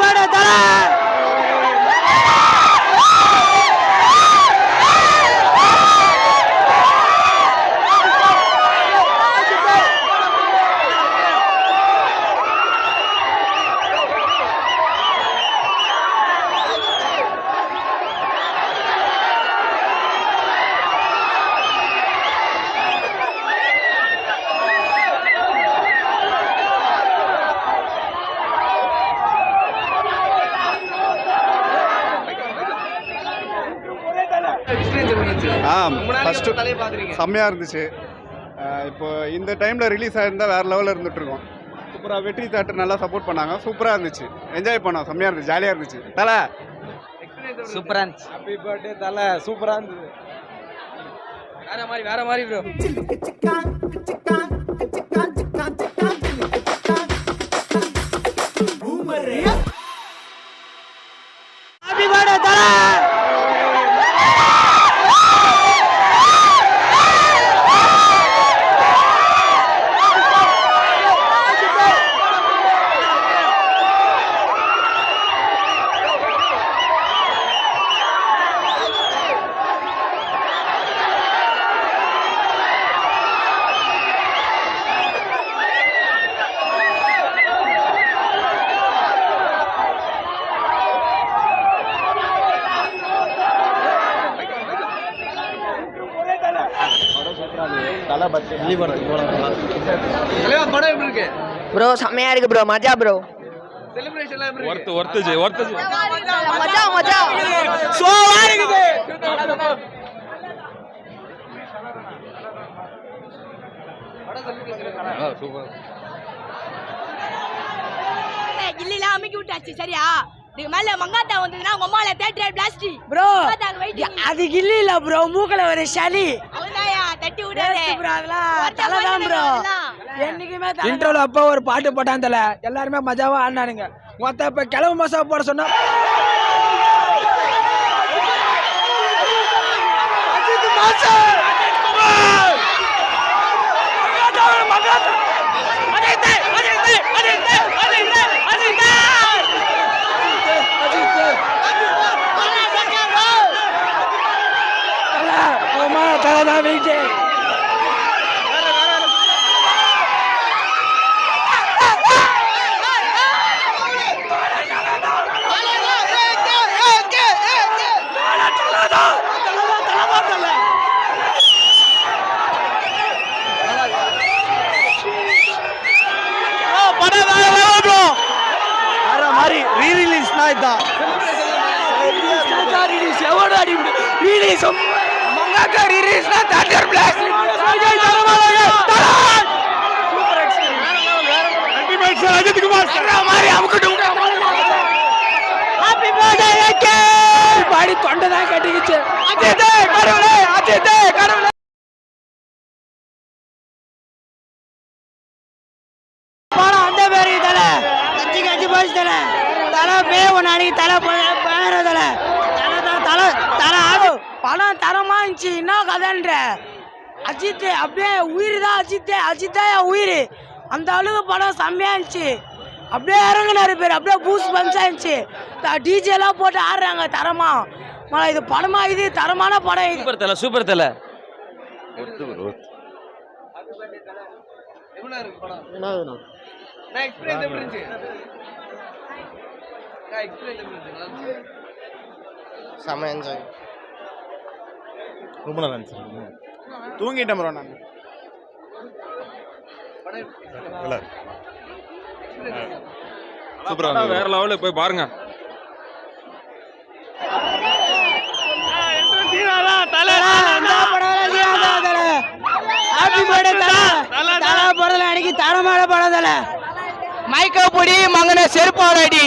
Birthday ஆ first செம்மையாக இருந்துச்சு. இப்போ இந்த டைமில் ரிலீஸ் ஆயிருந்தால் வேறு லெவலில் இருந்துகிட்ருக்கோம் சூப்பராக வெற்றி தேட்டர் நல்லா சப்போர்ட் பண்ணாங்க. சூப்பராக இருந்துச்சு. என்ஜாய் பண்ணோம். செம்மையாக இருந்துச்சு. ஜாலியாக இருந்துச்சு. தலை! சூப்பரா இருந்துச்சு? ஹாப்பி பர்த்டே தல! சூப்பரா இருந்தது. வேற மாதிரி வேற மாதிரி ப்ரோ ஹாப்பி தலைவா படம் எப்படி இருக்கு? ப்ரோ செம்மையா இருக்கு ப்ரோ மஜா ப்ரோ ஒர்த்து ஒர்த்துச்சு ஒர்த்துச்சு மஜா மஜா சோவா இருக்குது. சூப்பர் கில்லிலாம் அமுக்கி விட்டாச்சு சரியா? இதுக்கு மேல மங்காத்தா வந்ததுன்னா உங்க அம்மால தேட்டர் பிளாஸ்டி ப்ரோ அது கில்லி இல்ல ப்ரோ மூக்கல ஒரு சளி. தட்டி விடாதே. ப்ரோ அதெல்லாம் தலை தான் ப்ரோ என்னைக்குமே தலை இன்ட்ரோல அப்போ ஒரு பாட்டு போட்டான் தல. எல்லாருமே மஜாவா ஆடினானுங்க. மொத்த இப்ப கிளவு மசா போட சொன்னா தான் வெயிட்டு ரிலீஸ் எவ்வளோ அடி ரிலீஸ் மங்காக்கா ரிலீஸ் தேட்டர் பிளாஸ் மாதிரி அமுக்கட்டும் ஹாப்பி பர்த்டே ஏகே பாடி தொண்டை தான் கட்டிக்கிச்சு. அஜித்தே கடவுளே அஜித்தே கடவுளே. படம் அந்த பேரு தலை. கட்சி கட்சி போச்சு தலை. தலை பே ஒன்று அன்னைக்கு தலை பேர தலை. தலை தலை தலை ஆடு. படம் தரமா இருந்துச்சு என்ன கதைன்ற. அஜித் அப்படியே உயிர் தான் அஜித் அஜித் தான் என் உயிர். அந்த அளவுக்கு படம் செம்மையா இருந்துச்சு. அப்படியே இறங்குனாரு பேர். அப்படியே பூஸ் பஞ்சா இருந்துச்சு. டிஜே எல்லாம் போட்டு ஆடுறாங்க தரமா. மழை இது படமா இது தரமான படம் இது. சூப்பர் தல சூப்பர் தல. செம்ம என்ஜாய் ரொம்ப நல்லா இருந்துச்சு தூங்கிட்டேன் ப்ரோ நான்? சூப்பரா வேற லெவலுக்கு போய் பாருங்க ஹாப்பி பர்த்டே தல தல பிறந்த அன்னைக்கு தரமான படம் தல பொடி மங்கன செருப்பாடி